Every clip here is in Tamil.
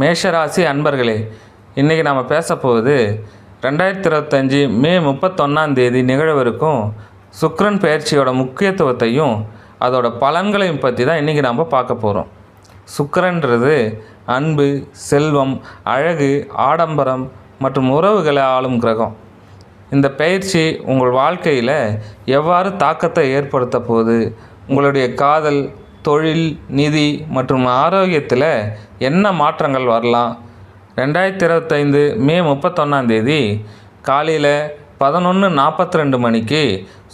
மேஷராசி அன்பர்களே இன்றைக்கி நம்ம பேச போகுது ரெண்டாயிரத்தி இருபத்தஞ்சி மே முப்பத்தொன்னாம் தேதி நிகழவிருக்கும் சுக்ரன் பயிற்சியோட முக்கியத்துவத்தையும் அதோட பலன்களையும் பற்றி தான் இன்றைக்கி நம்ம பார்க்க போகிறோம் சுக்கரன்றது அன்பு செல்வம் அழகு ஆடம்பரம் மற்றும் உறவுகளை ஆளும் கிரகம். இந்த பயிற்சி உங்கள் வாழ்க்கையில் எவ்வாறு தாக்கத்தை ஏற்படுத்த போகுது? உங்களுடைய காதல் தொழில் நிதி மற்றும் ஆரோக்கியத்தில் என்ன மாற்றங்கள் வரலாம்? ரெண்டாயிரத்தி இருபத்தைந்து மே முப்பத்தொன்னாந்தேதி காலையில் பதினொன்று நாற்பத்தி ரெண்டு மணிக்கு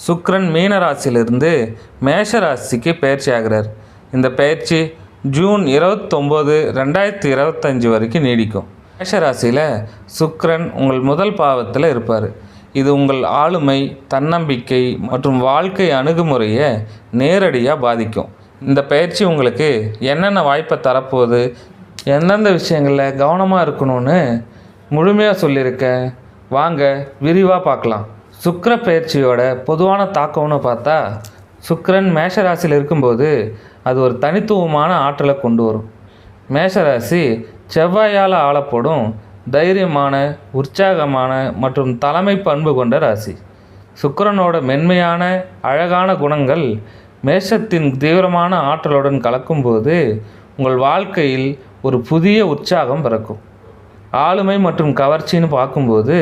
சுக்ரன் மீன ராசியிலிருந்து மேஷ ராசிக்கு பயிற்சி ஆகிறார் இந்த பயிற்சி ஜூன் இருபத்தொம்போது ரெண்டாயிரத்தி இருபத்தஞ்சி வரைக்கும் நீடிக்கும். மேஷராசியில் சுக்ரன் உங்கள் முதல் பாவத்தில் இருப்பார். இது உங்கள் ஆளுமை தன்னம்பிக்கை மற்றும் வாழ்க்கை அணுகுமுறையை நேரடியாக பாதிக்கும். இந்த பயிற்சி உங்களுக்கு என்னென்ன வாய்ப்பை தரப்போகுது? எந்தெந்த விஷயங்களில் கவனமாக இருக்கணும்னு முழுமையாக சொல்லியிருக்கேன் வாங்க விரிவாக பார்க்கலாம். சுக்கர பயிற்சியோட பொதுவான தாக்கம்னு பார்த்தா சுக்கரன் மேஷராசியில் இருக்கும்போது அது ஒரு தனித்துவமான ஆற்றலை கொண்டு வரும். மேஷராசி செவ்வாயால் ஆளப்படும் தைரியமான உற்சாகமான மற்றும் தலைமை பண்பு கொண்ட ராசி. சுக்கரனோட மென்மையான அழகான குணங்கள் மேஷத்தின் தீவிரமான ஆற்றலுடன் கலக்கும்போது உங்கள் வாழ்க்கையில் ஒரு புதிய உற்சாகம் பிறக்கும். ஆளுமை மற்றும் கவர்ச்சின்னு பார்க்கும்போது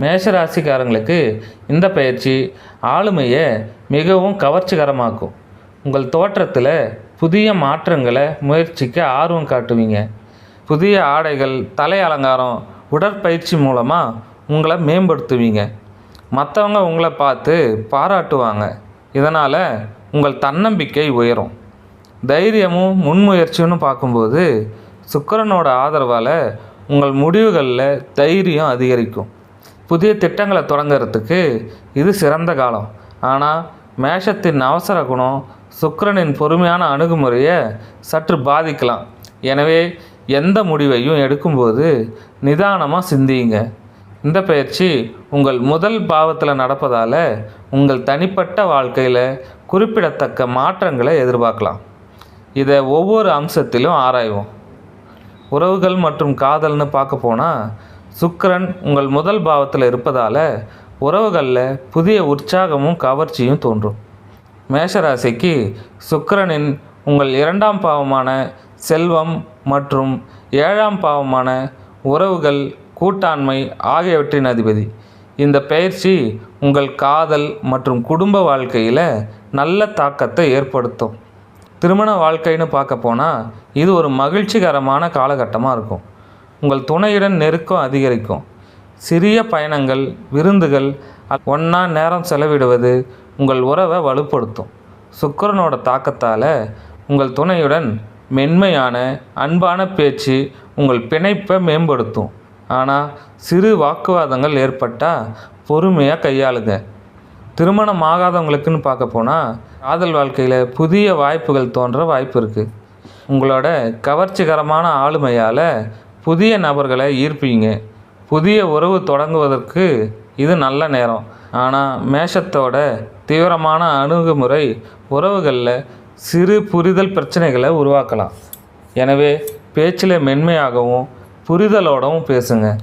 மேஷராசிக்காரங்களுக்கு இந்த பயிற்சி ஆளுமையை மிகவும் கவர்ச்சிகரமாக்கும். உங்கள் தோற்றத்தில் புதிய மாற்றங்களை முயற்சிக்க ஆர்வம் காட்டுவீங்க. புதிய ஆடைகள் தலை அலங்காரம் உடற்பயிற்சி மூலமாக உங்களை மேம்படுத்துவீங்க. மற்றவங்க உங்களை பார்த்து பாராட்டுவாங்க. இதனால் உங்கள் தன்னம்பிக்கை உயரும். தைரியமும் முன்முயற்சின்னு பார்க்கும்போது சுக்கரனோட ஆதரவால் உங்கள் முடிவுகளில் தைரியம் அதிகரிக்கும். புதிய திட்டங்களை தொடங்கிறதுக்கு இது சிறந்த காலம். ஆனால் மேஷத்தின் அவசர குணம் சுக்கரனின் பொறுமையான அணுகுமுறையை சற்று பாதிக்கலாம். எனவே எந்த முடிவையும் எடுக்கும்போது நிதானமாக சிந்தியுங்க. இந்த பயிற்சி உங்கள் முதல் பாவத்தில் நடப்பதால் உங்கள் தனிப்பட்ட வாழ்க்கையில் குறிப்பிடத்தக்க மாற்றங்களை எதிர்பார்க்கலாம். இதை ஒவ்வொரு அம்சத்திலும் ஆராய்வோம். உறவுகள் மற்றும் காதல்னு பார்க்க போனால் சுக்கரன் உங்கள் முதல் பாவத்தில் இருப்பதால் உறவுகளில் புதிய உற்சாகமும் கவர்ச்சியும் தோன்றும். மேஷராசிக்கு சுக்கரனின் உங்கள் இரண்டாம் பாவமான செல்வம் மற்றும் ஏழாம் பாவமான உறவுகள் கூட்டாண்மை ஆகியவற்றின் அதிபதி. இந்த பயிற்சி உங்கள் காதல் மற்றும் குடும்ப வாழ்க்கையில் நல்ல தாக்கத்தை ஏற்படுத்தும். திருமண வாழ்க்கைன்னு பார்க்க போனால் இது ஒரு மகிழ்ச்சிகரமான காலகட்டமாக இருக்கும். உங்கள் துணையுடன் நெருக்கம் அதிகரிக்கும். சிறிய பயணங்கள் விருந்துகள் ஒன்றா நேரம் செலவிடுவது உங்கள் உறவை வலுப்படுத்தும். சுக்கரனோட தாக்கத்தால் உங்கள் துணையுடன் மென்மையான அன்பான பேச்சு உங்கள் பிணைப்பை மேம்படுத்தும். ஆனால் சிறு வாக்குவாதங்கள் ஏற்பட்டால் பொறுமையாக கையாளுங்க. திருமணம் ஆகாதவங்களுக்குன்னு பார்க்க போனால் காதல் வாழ்க்கையில் புதிய வாய்ப்புகள் தோன்ற வாய்ப்பு இருக்குது உங்களோட கவர்ச்சிகரமான ஆளுமையால் புதிய நபர்களை ஈர்ப்பீங்க. புதிய உறவு தொடங்குவதற்கு இது நல்ல நேரம். ஆனால் மேஷத்தோட தீவிரமான அணுகுமுறை உறவுகளில் சிறு புரிதல் பிரச்சனைகளை உருவாக்கலாம். எனவே பேச்சில் மென்மையாகவும் புரிதலோடவும் பேசுங்க.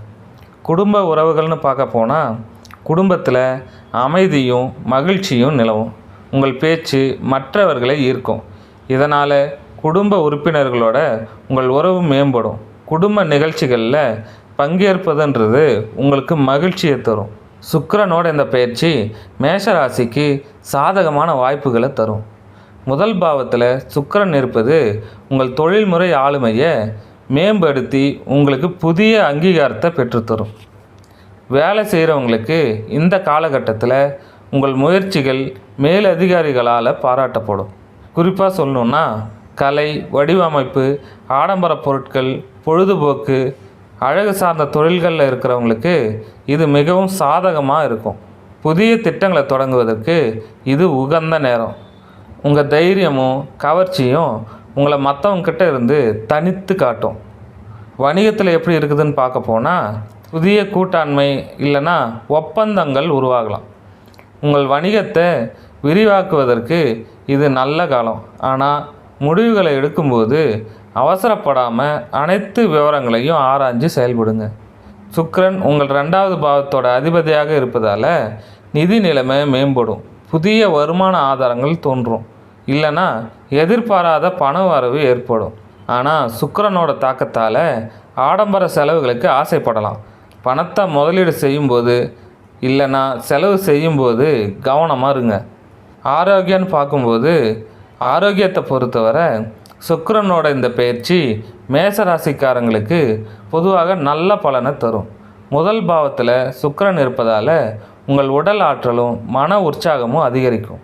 குடும்ப உறவுகள்னு பார்க்க போனால் குடும்பத்தில் அமைதியும் மகிழ்ச்சியும் நிலவும். உங்கள் பேச்சு மற்றவர்களை ஈர்க்கும். இதனால் குடும்ப உறுப்பினர்களோட உங்கள் உறவு மேம்படும். குடும்ப நிகழ்ச்சிகளில் பங்கேற்பதுன்றது உங்களுக்கு மகிழ்ச்சியை தரும். சுக்கரனோட இந்த பயிற்சி மேஷராசிக்கு சாதகமான வாய்ப்புகளை தரும். முதல் பாவத்தில் சுக்கரன் இருப்பது உங்கள் தொழில்முறை ஆளுமையை மேம்படுத்தி உங்களுக்கு புதிய அங்கீகாரத்தை பெற்றுத்தரும். வேலை செய்கிறவங்களுக்கு இந்த காலகட்டத்தில் உங்கள் முயற்சிகள் மேலதிகாரிகளால் பாராட்டப்படும். குறிப்பாக சொல்லணுன்னா கலை வடிவமைப்பு ஆடம்பர பொருட்கள் பொழுதுபோக்கு அழகு சார்ந்த தொழில்களில் இருக்கிறவங்களுக்கு இது மிகவும் சாதகமாக இருக்கும். புதிய திட்டங்களை தொடங்குவதற்கு இது உகந்த நேரம். உங்கள் தைரியமும் கவர்ச்சியும் உங்களை மற்றவங்கக்கிட்ட இருந்து தனித்து காட்டும். வணிகத்தில் எப்படி இருக்குதுன்னு பார்க்க போனால் புதிய கூட்டாண்மை இல்லைன்னா ஒப்பந்தங்கள் உருவாகலாம். உங்கள் வணிகத்தை விரிவாக்குவதற்கு இது நல்ல காலம். ஆனால் முடிவுகளை எடுக்கும்போது அவசரப்படாமல் அனைத்து விவரங்களையும் ஆராய்ஞ்சு செயல்படுங்க. சுக்ரன் உங்கள் ரெண்டாவது பாவத்தோட அதிபதியாக இருப்பதால் நிதி நிலைமை மேம்படும். புதிய வருமான ஆதாரங்கள் தோன்றும். இல்லைன்னா எதிர்பாராத பண வரவு ஏற்படும். ஆனால் சுக்கரனோட தாக்கத்தால் ஆடம்பர செலவுகளுக்கு ஆசைப்படலாம். பணத்தை முதலீடு செய்யும்போது இல்லைன்னா செலவு செய்யும்போது கவனமாக இருங்க. ஆரோக்கியம்னு பார்க்கும்போது ஆரோக்கியத்தை பொறுத்தவரை சுக்கரனோட இந்த பயிற்சி மேச ராசிக்காரங்களுக்கு பொதுவாக நல்ல பலனை தரும். முதல் பாவத்தில் சுக்கரன் இருப்பதால் உங்கள் உடல் ஆற்றலும் மன உற்சாகமும் அதிகரிக்கும்.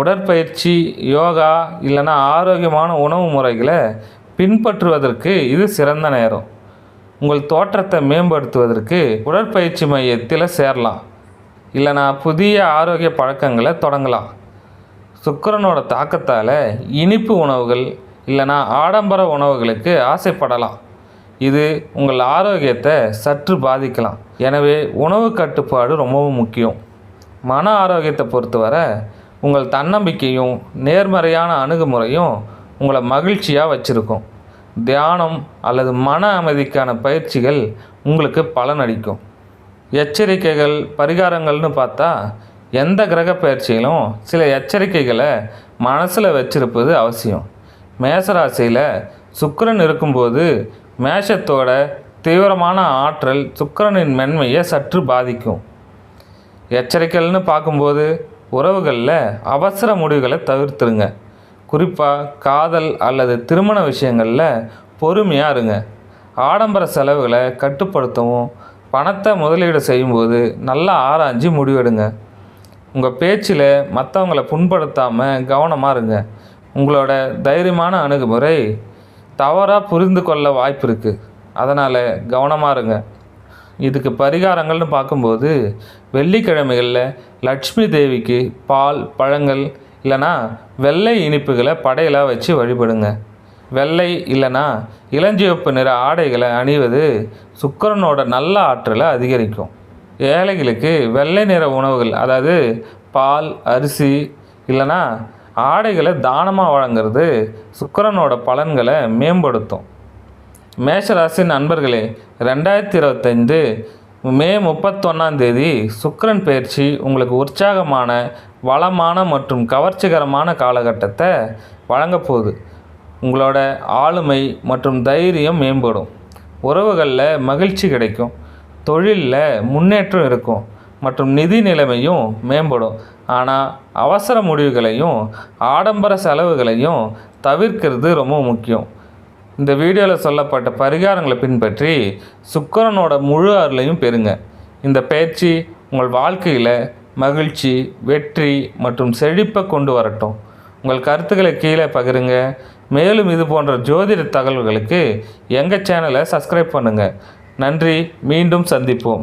உடற்பயிற்சி யோகா இல்லைன்னா ஆரோக்கியமான உணவு முறைகளை பின்பற்றுவதற்கு இது சிறந்த நேரம். உங்கள் தோற்றத்தை மேம்படுத்துவதற்கு உடற்பயிற்சி மையத்தில் சேரலாம். இல்லைனா புதிய ஆரோக்கிய பழக்கங்களை தொடங்கலாம். சுக்கரனோட தாக்கத்தால் இனிப்பு உணவுகள் இல்லைனா ஆடம்பர உணவுகளுக்கு ஆசைப்படலாம். இது உங்கள் ஆரோக்கியத்தை சற்று பாதிக்கலாம். எனவே உணவு கட்டுப்பாடு ரொம்பவும் முக்கியம். மன ஆரோக்கியத்தை பொறுத்தவரை உங்கள் தன்னம்பிக்கையும் நேர்மறையான அணுகுமுறையும் உங்களை மகிழ்ச்சியாக வச்சுருக்கும். தியானம் அல்லது மன அமைதிக்கான பயிற்சிகள் உங்களுக்கு பலனளிக்கும் எச்சரிக்கைகள் பரிகாரங்கள்னு பார்த்தா எந்த கிரக பயிற்சியிலும் சில எச்சரிக்கைகளை மனசில் வச்சிருப்பது அவசியம். மேசராசியில் சுக்கரன் இருக்கும்போது மேஷத்தோட தீவிரமான ஆற்றல் சுக்கரனின் மென்மையை சற்று பாதிக்கும். எச்சரிக்கைகள்னு பார்க்கும்போது உறவுகளில் அவசர முடிவுகளை தவிர்த்துருங்க. குறிப்பாக காதல் அல்லது திருமண விஷயங்களில் பொறுமையாக இருங்க. ஆடம்பர செலவுகளை கட்டுப்படுத்தவும் பணத்தை முதலீடு செய்யும்போது நல்லா ஆராய்ஞ்சு முடிவெடுங்க. உங்கள் பேச்சில் மற்றவங்களை புண்படுத்தாமல் கவனமாக இருங்க. உங்களோட தைரியமான அணுகுமுறை தவறாக புரிந்து கொள்ள வாய்ப்பு இருக்குது அதனால் கவனமாக இருங்க. இதுக்கு பரிகாரங்கள்னு பார்க்கும்போது வெள்ளிக்கிழமைகளில் லட்சுமி தேவிக்கு பால் பழங்கள் இல்லைன்னா வெள்ளை இனிப்புகளை படையலாக வச்சு வழிபடுங்க. வெள்ளை இல்லைன்னா இளஞ்சிவப்பு நிற ஆடைகளை அணிவது சுக்கிரனோட நல்ல ஆற்றலை அதிகரிக்கும். ஏழைகளுக்கு வெள்ளை நிற உணவுகள் அதாவது பால் அரிசி இல்லைன்னா ஆடைகளை தானமாக வழங்குறது சுக்கரனோட பலன்களை மேம்படுத்தும். மேஷராசி நண்பர்களே ரெண்டாயிரத்தி இருபத்தைந்து மே முப்பத்தொன்னாம் தேதி சுக்கரன் பயிற்சி உங்களுக்கு உற்சாகமான வளமான மற்றும் கவர்ச்சிகரமான காலகட்டத்தை வழங்கப் போகுது. உங்களோட ஆளுமை மற்றும் தைரியம் மேம்படும். உறவுகளில் மகிழ்ச்சி கிடைக்கும். தொழிலில் முன்னேற்றம் இருக்கும் மற்றும் நிதி நிலைமையும் மேம்படும். ஆனால் அவசர முடிவுகளையும் ஆடம்பர செலவுகளையும் தவிர்க்கிறது ரொம்ப முக்கியம். இந்த வீடியோவில் சொல்லப்பட்ட பரிகாரங்களை பின்பற்றி சுக்கரனோட முழு அருளையும் பெறுங்க. இந்த பயிற்சி உங்கள் வாழ்க்கையில் மகிழ்ச்சி வெற்றி மற்றும் செழிப்பை கொண்டு வரட்டும். உங்கள் கருத்துக்களை கீழே பகிருங்க. மேலும் இது போன்ற ஜோதிட தகவல்களுக்கு எங்கள் சேனலை சப்ஸ்கிரைப் பண்ணுங்கள் நன்றி. மீண்டும் சந்திப்போம்.